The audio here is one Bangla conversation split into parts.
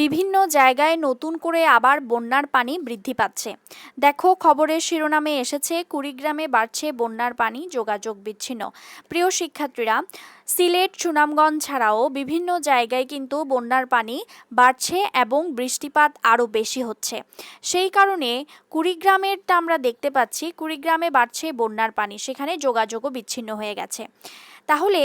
বিভিন্ন জায়গায় নতুন করে আবার বন্যার পানি বৃদ্ধি পাচ্ছে। দেখো, খবরের শিরোনামে এসেছে, কুড়িগ্রামে বাড়ছে বন্যার পানি যোগাযোগ বিচ্ছিন্ন। প্রিয় শিক্ষার্থীরা, সিলেট, সুনামগঞ্জ ছাড়াও বিভিন্ন জায়গায় কিন্তু বন্যার পানি বাড়ছে এবং বৃষ্টিপাত আরও বেশি হচ্ছে। সেই কারণে কুড়িগ্রামেরটা আমরা দেখতে পাচ্ছি, কুড়িগ্রামে বাড়ছে বন্যার পানি, সেখানে যোগাযোগও বিচ্ছিন্ন হয়ে গেছে। তাহলে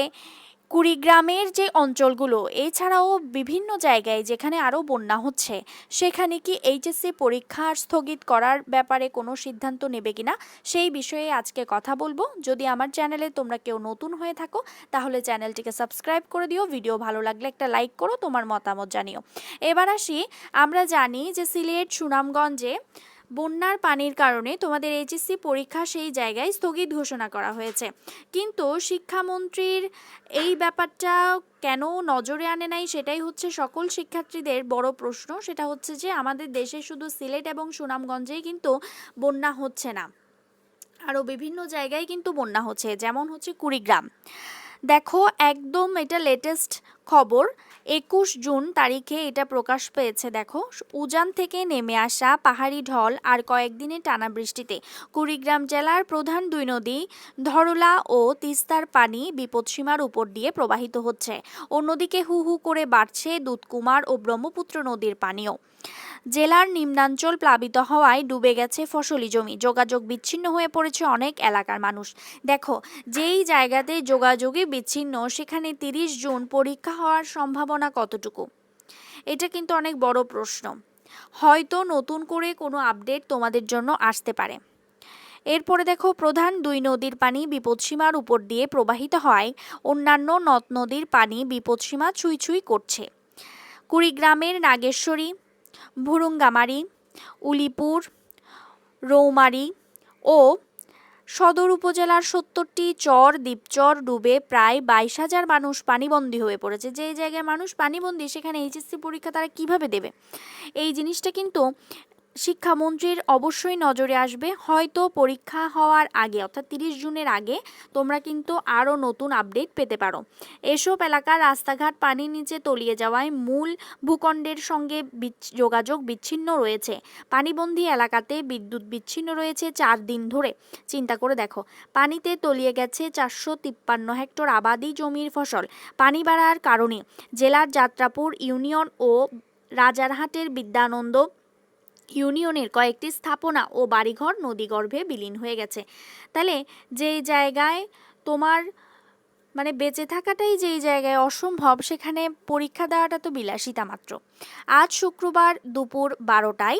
কুড়িগ্রামের যে অঞ্চলগুলো, এছাড়াও বিভিন্ন জায়গায় যেখানে আরও বন্যা হচ্ছে, সেখানে কি এইচএসসি পরীক্ষা স্থগিত করার ব্যাপারে কোনো সিদ্ধান্ত নেবে কিনা, সেই বিষয়ে আজকে কথা বলব। যদি আমার চ্যানেলে তোমরা কেউ নতুন হয়ে থাকো, তাহলে চ্যানেলটিকে সাবস্ক্রাইব করে দিও। ভিডিও ভালো লাগলে একটা লাইক করো, তোমার মতামত জানিও। এবার আসি, আমরা জানি যে সিলেট সুনামগঞ্জে বন্যার পানির কারণে তোমাদের এইচএসসি পরীক্ষা সেই জায়গায় স্থগিত ঘোষণা করা হয়েছে। কিন্তু শিক্ষামন্ত্রীর এই ব্যাপারটা কেন নজরে আনে নাই সেটাই হচ্ছে সকল শিক্ষার্থীদের বড় প্রশ্ন। সেটা হচ্ছে যে আমাদের দেশে শুধু সিলেট এবং সুনামগঞ্জেই কিন্তু বন্যা হচ্ছে না। আরও বিভিন্ন জায়গায় কিন্তু বন্যা হচ্ছে, যেমন হচ্ছে কুড়িগ্রাম। দেখো, একদম এটা লেটেস্ট খবর। একুশ জুন তারিখে এটা প্রকাশ পেয়েছে, দেখো। উজান থেকে নেমে আসা পাহাড়ি ঢল আর কয়েকদিনের টানা বৃষ্টিতে কুড়িগ্রাম জেলার প্রধান দুই নদী ধরলা ও তিস্তার পানি বিপদসীমার উপর দিয়ে প্রবাহিত হচ্ছে। অন্যদিকে হু হু করে বাড়ছে দুধকুমার ও ব্রহ্মপুত্র নদীর পানিও। জেলার নিম্নাঞ্চল প্লাবিত হওয়ায় ডুবে গেছে ফসলি জমি। যোগাযোগ বিচ্ছিন্ন হয়ে পড়েছে অনেক এলাকার মানুষ। দেখো, যেই জায়গাতে যোগাযোগই বিচ্ছিন্ন, সেখানে তিরিশ জুন পরীক্ষা হওয়ার সম্ভাবনা কতটুকু? এটা কিন্তু অনেক বড় প্রশ্ন। হয়তো নতুন করে কোনো আপডেট তোমাদের জন্য আসতে পারে। এরপরে দেখো, প্রধান দুই নদীর পানি বিপদসীমার উপর দিয়ে প্রবাহিত হয় অন্যান্য নদ নদীর পানি বিপদসীমা ছুঁই ছুঁই করছে। কুড়িগ্রামের নাগেশ্বরী ভুরুঙ্গামারি, উলিপুর, রৌমারি ও সদর উপজেলার সত্তরটি চর, দ্বীপচর ডুবে প্রায় বাইশ হাজার মানুষ পানিবন্দী হয়ে পড়েছে। যেই জায়গায় মানুষ পানিবন্দী, সেখানে এইচএসসি পরীক্ষা তারা কীভাবে দেবে? এই জিনিসটা কিন্তু শিক্ষামন্ত্রীর অবশ্যই নজরে আসবে। হয়তো পরীক্ষা হওয়ার আগে, অর্থাৎ তিরিশ জুনের আগে, তোমরা কিন্তু আরও নতুন আপডেট পেতে পারো। এসব এলাকার রাস্তাঘাট পানির নিচে তলিয়ে যাওয়ায় মূল ভূখণ্ডের সঙ্গে যোগাযোগ বিচ্ছিন্ন রয়েছে। পানিবন্দী এলাকাতে বিদ্যুৎ বিচ্ছিন্ন রয়েছে চার দিন ধরে। চিন্তা করে দেখো, পানিতে তলিয়ে গেছে চারশো তিপ্পান্ন হেক্টর আবাদি জমির ফসল। পানি বাড়ার কারণে জেলার যাত্রাপুর ইউনিয়ন ও রাজারহাটের বিদ্যানন্দ ইউনিয়নের কয়েকটি স্থাপনা ও বাড়িঘর নদীগর্ভে বিলীন হয়ে গেছে। তাহলে যেই জায়গায় তোমার মানে বেঁচে থাকাটাই যেই জায়গায় অসম্ভব, সেখানে পরীক্ষা দেওয়াটা তো বিলাসিতা মাত্র। আজ শুক্রবার দুপুর বারোটায়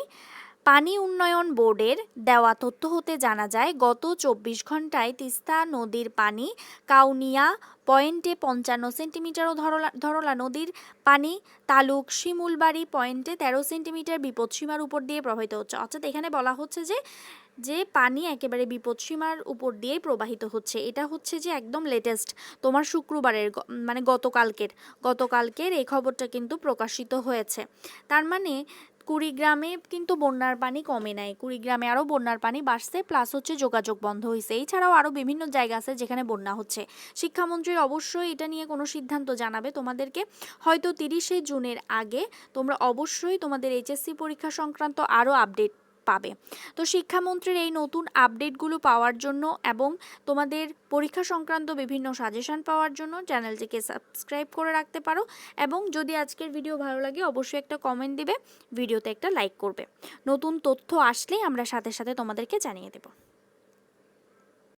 পানি উন্নয়ন বোর্ডের দেওয়া তথ্য হতে জানা যায়, গত চব্বিশ ঘন্টায় তিস্তা নদীর পানি কাউনিয়া পয়েন্টে পঞ্চান্ন সেন্টিমিটার ও ধরলা ধরলা নদীর পানি তালুক শিমুলবাড়ি পয়েন্টে তেরো সেন্টিমিটার বিপদসীমার উপর দিয়ে প্রবাহিত হচ্ছে। অর্থাৎ এখানে বলা হচ্ছে যে যে পানি একেবারে বিপদসীমার উপর দিয়েই প্রবাহিত হচ্ছে। এটা হচ্ছে যে একদম লেটেস্ট তোমার শুক্রবারের মানে গতকালকের গতকালকের এই খবরটা কিন্তু প্রকাশিত হয়েছে। তার মানে কুড়িগ্রামে কিন্তু বন্যার পানি কমে নাই। কুড়িগ্রামে আরও বন্যার পানি বাড়ছে প্লাস হচ্ছে যোগাযোগ বন্ধ হয়েছে এছাড়াও আরও বিভিন্ন জায়গা আছে যেখানে বন্যা হচ্ছে। শিক্ষামন্ত্রী অবশ্যই এটা নিয়ে কোনো সিদ্ধান্ত জানাবে তোমাদেরকে। হয়তো তিরিশে জুনের আগে তোমরা অবশ্যই তোমাদের এইচএসসি পরীক্ষা সংক্রান্ত আরও আপডেট পাবে। তো শিক্ষামন্ত্রীর এই নতুন আপডেটগুলো পাওয়ার জন্য এবং তোমাদের পরীক্ষা সংক্রান্ত বিভিন্ন সাজেশন পাওয়ার জন্য চ্যানেলটিকে সাবস্ক্রাইব করে রাখতে পারো এবং যদি আজকের ভিডিও ভালো লাগে অবশ্যই একটা কমেন্ট দিবে, ভিডিওতে একটা লাইক করবে। নতুন তথ্য আসলেই আমরা সাথে সাথে তোমাদেরকে জানিয়ে দেবো।